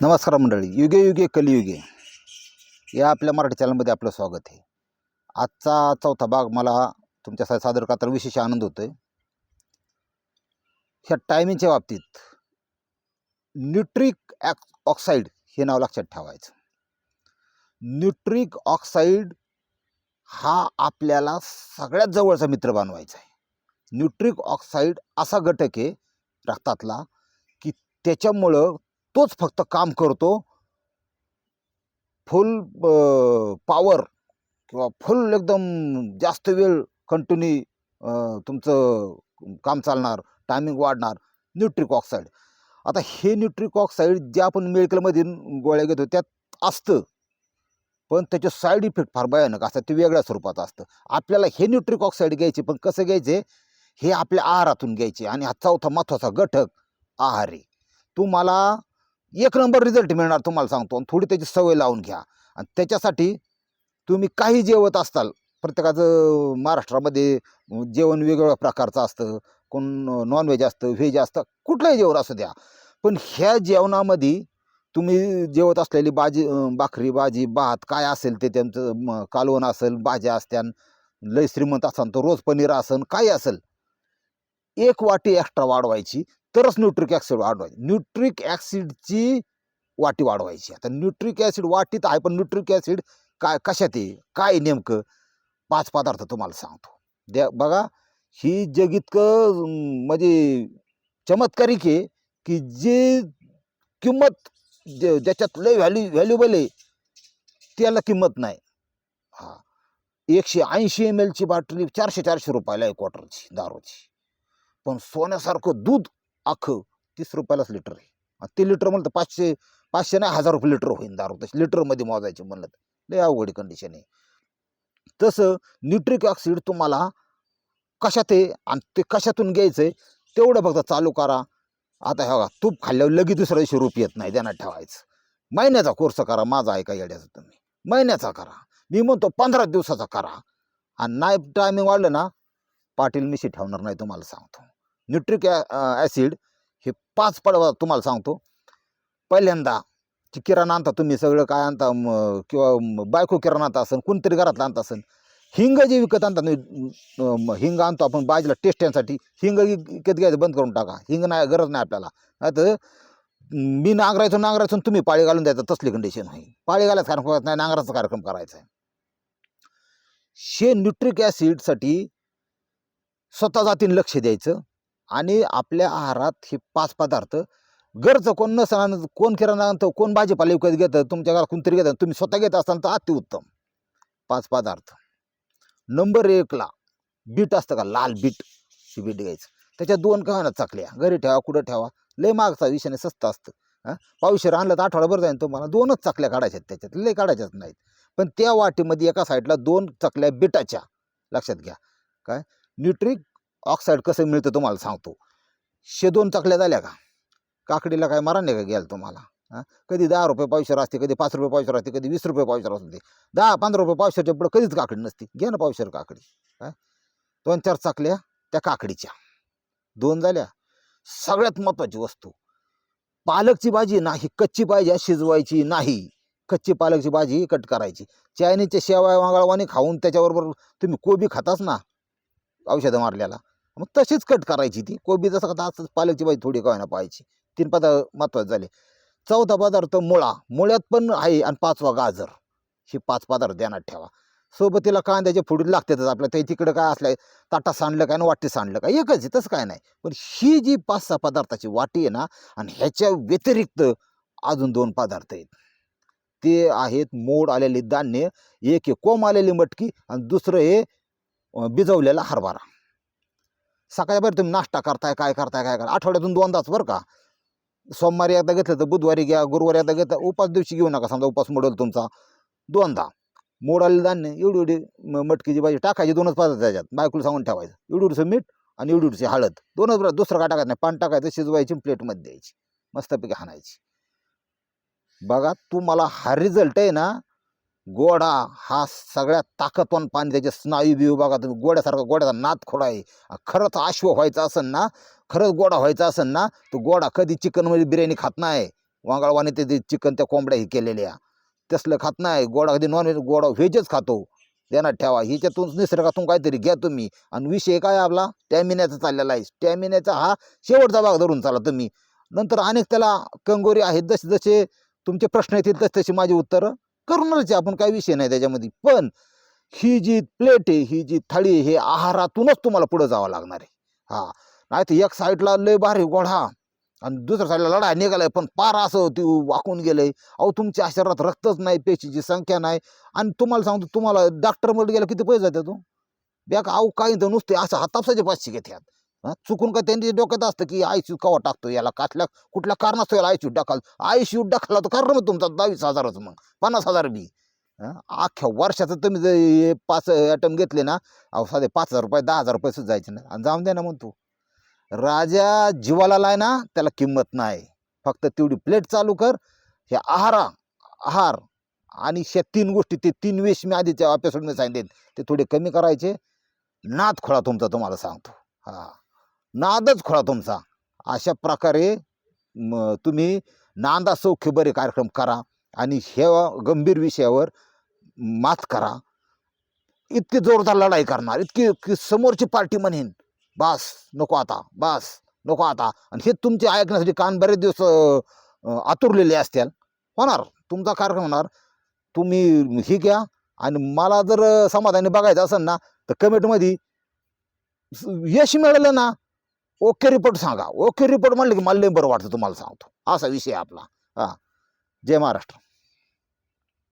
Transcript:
नमस्कार मंडळी युगे युगे कलियुगे या आपल्या मराठी चॅनलमध्ये आपलं स्वागत आहे. आजचा चौथा भाग मला तुमच्यासाठी सादर करताना विशेष आनंद होतो आहे ह्या टायमिंगच्या बाबतीत न्यूट्रिक ॲक् ऑक्साईड हे नाव लक्षात ठेवायचं. न्यूट्रिक ऑक्साईड हा आपल्याला सगळ्यात जवळचा मित्र बनवायचा आहे. न्यूट्रिक ऑक्साईड असा घटक आहे रक्तातला की त्याच्यामुळं तोच फक्त काम करतो. फुल पॉवर किंवा फुल एकदम जास्त वेळ कंटिन्यू तुमचं काम चालणार टायमिंग वाढणार न्यूट्रिक ऑक्साईड आता हे न्यूट्रिक ऑक्साईड जे आपण मेडिकलमध्ये गोळ्या घेतो त्यात असतं. पण त्याचे साईड इफेक्ट फार भयानक असतात ते वेगळ्या स्वरूपात असतं. आपल्याला हे न्यूट्रिक ऑक्साईड घ्यायचे पण कसं घ्यायचे? हे आपल्या आहारातून घ्यायचे. आणि हा चौथा महत्त्वाचा घटक आहार आहे. तुम्हाला एक नंबर रिझल्ट मिळणार तुम्हाला सांगतो. आणि थोडी त्याची सवय लावून घ्या. आणि त्याच्यासाठी तुम्ही काही जेवत असताल प्रत्येकाचं महाराष्ट्रामध्ये जेवण वेगवेगळ्या प्रकारचं असतं. कोण नॉनव्हेज असतं व्हेज असतं कुठलंही जेवण असू द्या. पण ह्या जेवणामध्ये तुम्ही जेवत असलेली भाजी भाकरी भाजी भात काय असेल ते त्यांचं कालवण असेल भाज्या असत्यान लय श्रीमंत असाल तर रोज पनीर असेल काय असेल एक वाटी एक्स्ट्रा वाढवायची. तरच न्यूट्रिक ॲसिड वाढवायची. न्यूट्रिक ॲसिडची वाटी वाढवायची. आता न्यूट्रिक ॲसिड वाटीत आहे पण न्यूट्रिक ॲसिड काय कशात आहे? काय नेमकं? पाच पदार्थ तुम्हाला सांगतो. द्या बघा. ही जग इतकं म्हणजे चमत्कारिक आहे की जे किंमत जे ज्याच्यात लय व्हॅल्यू व्हॅल्युबल आहे त्याला किंमत नाही. हा. एकशे ऐंशी एम एलची बाटली चारशे चारशे रुपयाला एक क्वार्टरची दारूची. पण सोन्यासारखं दूध अख्खं तीस रुपयालाच लिटर आहे. ते लिटर म्हणलं तर पाचशे पाचशे नाही हजार रुपये लिटर होईन दारू. तशी लिटरमध्ये मोजायचे म्हणलं तर. लय अवघड कंडिशन आहे. तसं न्यूट्रिक ऑक्सिड तुम्हाला कशात आहे आणि ते कशातून घ्यायचं आहे तेवढं फक्त चालू करा. आता हे बघा तूप खाल्ल्यावर लगेच दुसऱ्या दिवशी रूप येत नाही ध्यानात ठेवायचं. महिन्याचा कोर्स करा माझा ऐका येड्याचा तुम्ही. महिन्याचा करा. मी म्हणतो पंधरा दिवसाचा करा. आणि नाही टायमिंग वाढलं ना पाटील मिशी ठेवणार नाही तुम्हाला सांगतो. न्यूट्रिक ॲसिड हे पाच पडवा तुम्हाला सांगतो. पहिल्यांदा की किराणा आणता तुम्ही सगळं काय आणता किंवा बायको किराणा आणता असेल कोणतरी घरातलं आणता असेल हिंग जे विकत आणता हिंग आणतो आपण भाजीला टेस्ट येण्यासाठी हिंग विकत घ्यायचं बंद करून टाका. हिंग नाही गरज नाही आपल्याला. नाही तर मी नांगरायचो नांगरायचो तुम्ही पाळी घालून द्यायचं तसली कंडिशन आहे पाळी घालायचा कार्यक्रम करायचा नाही नांगराचा कार्यक्रम करायचा आहे. शे न्यूट्रिक ॲसिडसाठी स्वतः जातीने लक्ष द्यायचं. आणि आपल्या आहारात हे पाच पदार्थ गरज कोण नसणार कोण किराणा आणतं कोण भाजीपाला विकत घेतं तुमच्या घरात कोणतरी घेतं तुम्ही स्वतः घेत असाल तर अतिउत्तम. पाच पदार्थ. नंबर एकला बीट असतं का? लाल बीट. ही बीट घ्यायचं. त्याच्या दोन का चाकल्या. घरी ठेवा कुठं ठेवा. लय मागचा विषयाने स्वस्त असतं. हां? पावशेर आणलं तर आठवडाभर जाईल तुम्हाला. दोनच चकल्या काढायच्यात त्याच्यात. लय काढायच्याच नाहीत. पण त्या वाटीमध्ये एका साईडला दोन चकल्या बिटाच्या. लक्षात घ्या. काय? न्यूट्रिक ऑक्साईड कसं मिळतं तुम्हाला सांगतो. शे दोन चकल्या झाल्या का? काकडीला काय मारा नाही का घ्याल तुम्हाला? हां? कधी दहा रुपये पावशेर असते कधी पाच रुपये पावशेर असते कधी वीस रुपये पावशेर असते. दहा पंधरा रुपये पावशेरच्या पुढं कधीच काकडी नसते. घ्या ना पावशेर काकडी. काय दोन चार चाकल्या त्या काकडीच्या. दोन झाल्या. सगळ्यात महत्त्वाची वस्तू. पालकची भाजी नाही कच्ची पाहिजे शिजवायची नाही. कच्ची पालकची भाजी कट करायची. चायनीच्या शेवाय वांगळवाणी खाऊन त्याच्याबरोबर तुम्ही कोबी खाताच ना? औषधं मारल्याला. मग तशीच कट करायची ती. कोबी जसं का असंच पालकची भाजी थोडी काय ना पाहायची. तीन पदार्थ महत्त्वाचे झाले. चौथा पदार्थ मुळा. मुळ्यात पण आहे आणि पाचवा गाजर. हे पाच पदार्थ ध्यानात ठेवा. सोबतीला कांद्याचे फोडून लागतातच आपल्या. ते तिकडं काय असलं ताटा सांडलं काय आणि वाटी सांडलं काय? एकच आहे तसं काय नाही. पण ही जी पाच सहा पदार्थाची वाटी आहे ना आणि ह्याच्या व्यतिरिक्त अजून दोन पदार्थ आहेत. ते आहेत मोड आलेली धान्य एक आहे कोंब आलेली मटकी आणि दुसरं हे भिजवलेला हरभरा. सकाळी बरं तुम्ही नाश्ता करताय काय करताय काय करताय. आठवड्यातून दोनदाच बरं का. सोमवारी एकदा घेतलं तर बुधवारी घ्या गुरुवारी एकदा घेता उपास दिवशी घेऊ नका समजा उपास मोडल तुमचा. दोनदा. मोड आलेलं धान्य एवढी एवढी मटकीची भाजी टाकायची दोनच पदार्थ त्याच्यात. बायकोला सांगून ठेवायचं. एवढी एवढीचं मीठ आणि एवढी एवढीची हळद. दोनच दुसरं काय टाकायचं नाही. पान टाकायचं शिजवायची प्लेटमध्ये द्यायची. मस्तपैकी हाणायची. बघा तुम्हाला हा रिझल्ट आहे ना गोडा हा सगळ्यात ताकदवान पाणी त्याचे स्नायू विभागात तुम्ही गोड्यासारखा गोड्याचा नाद खोडा आहे. खरंच आश्व व्हायचा असेल ना खरंच गोडा व्हायचा असेल ना तो गोडा कधी चिकनमध्ये बिर्याणी खात नाही. वांगळवाने ते चिकन त्या कोंबड्या हे केलेल्या तसलं खात नाही. गोडा कधी नॉनव्हेज गोडा व्हेजच खातो. ध्यानात ठेवा ह्याच्यातून निसर्गातून काहीतरी घ्या तुम्ही. आणि विषय काय आपला? स्टॅमिन्याचा चाललेला आहे. स्टॅमिन्याचा हा शेवटचा भाग धरून चाला तुम्ही. नंतर अनेक त्याला कंगोरी आहेत. जसे जसे तुमचे प्रश्न येतील तसे तसे माझी उत्तरं. करूनच आपण काही विषय नाही त्याच्यामध्ये. पण ही जी प्लेट आहे ही जी थाळी हे आहारातूनच तुम्हाला पुढे जावं लागणार आहे. हा. नाही तर एक साईडला लय भारी गोढा आणि दुसऱ्या साईडला लढा निघालाय पण पार असं ती वाकून गेलंय. अहो तुमच्या शरीरात रक्तच नाही पेशीची संख्या नाही. आणि तुम्हाला सांगतो तुम्हाला डॉक्टरमध्ये गेला किती पैसे जाते हो? तू बॅग अहो काही तर नुसते असं हातापसाचे पाचशे घेतात. चुकून का त्यांनी डोक्यात असतं की आयसीयू कवा टाकतो याला? कातल्या कुठल्या कारणास्तव याला आयसीयू टाकाल आयसीयू टाकला तर कारण मग तुमचा दहावीस हजाराचं मग. पन्नास हजार बी. अख्ख्या वर्षाचं तुम्ही जर पाच ॲटम घेतले ना अहो साधे पाच हजार रुपये दहा हजार रुपये सुद्धा जायचे ना आणि जाऊन दे ना म्हणतो राजा जीवाला लाय ना त्याला किंमत नाही. फक्त तेवढी प्लेट चालू कर. हे आहारा आहार आणि ह्या तीन गोष्टी ते तीन वेश मी आधीच्या एपिसोडमध्ये सांगितले ते थोडे कमी करायचे. नाद खोळा तुमचा तुम्हाला सांगतो. हा. नादच खोळा तुमचा. अशा प्रकारे म तुम्ही नांदा सौख्य बरे कार्यक्रम करा आणि ह्या गंभीर विषयावर मात करा. इतकी जोरदार लढाई करणार इतकी की समोरची पार्टी म्हणेन. बास नको आता बास नको आता. आणि हे तुमचे ऐकण्यासाठी कान बरेच दिवस आतुरलेले असतील. होणार तुमचा कार्यक्रम होणार. तुम्ही हे घ्या आणि मला जर समाधानी बघायचं असेल ना तर कमेंटमध्ये यश मिळालं ना ओके रिपोर्ट सांगा. ओके रिपोर्ट म्हणलं की मला लई बरं वाटतं तुम्हाला सांगतो. असा विषय आपला. हां. जय महाराष्ट्र.